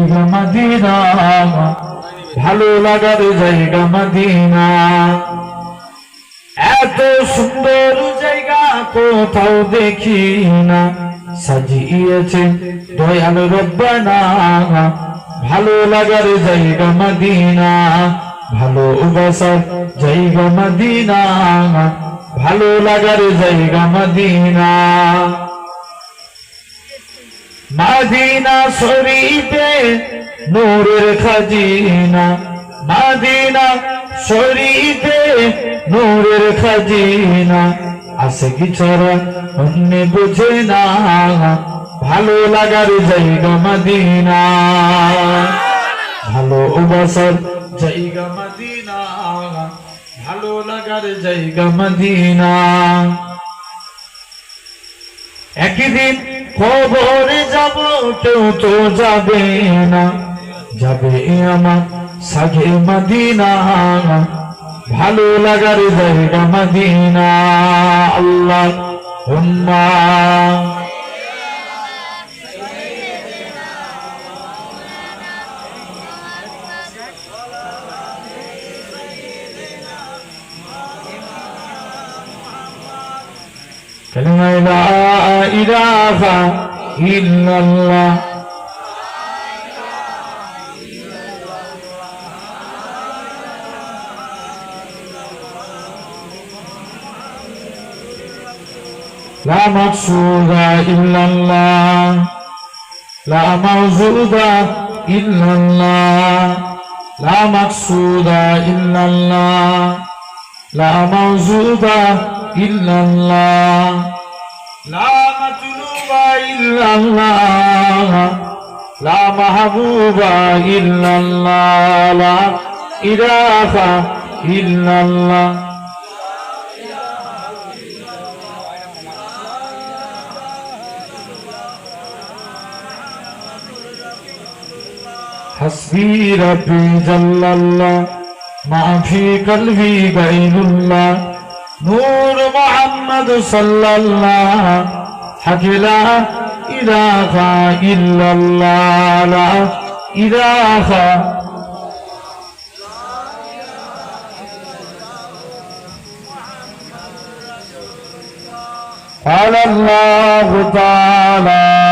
জায়গা মদিনা। ভালো লাগার জায়গা মদিনা। এত সুন্দর জায়গা কোথাও দেখি না। সাজিয়েছে দয়াল রব্বানা। ভালো লাগার জায়গা মদিনা। ভালোবাসার জায়গা মদিনা। ভালো লাগার জায়গা মদিনা। মাদিনা শরীফে নূরের খাজিনা। মাদিনা শরীফে নূরের খাজিনা। আছে কি ছড়া অন্য বুঝে না। ভালো লাগার জায়গা মদিনা। ভালোবাসার জায়গা মদিনা। ভালো লাগার জায়গা মদিনা। একদিন খবরে যাব, কেউ তো যাবে না। যাবে আমার সাগে মাদিনা। ভালো লাগার জায়গা মাদিনা। আল্লাহ হুম্মা। كلمة لا إله إلا الله. لا مقصود إلا الله. لا موجود إلا الله. لا مقصود إلا الله. لا موجود إلا الله لا مطلوب إلا الله لا محبوب إلا الله لا إله إلا الله حسبي ربي جل الله ما في قلبي غير الله نور محمد صلى الله حق لا إله إلا الله لا إله قال الله تعالى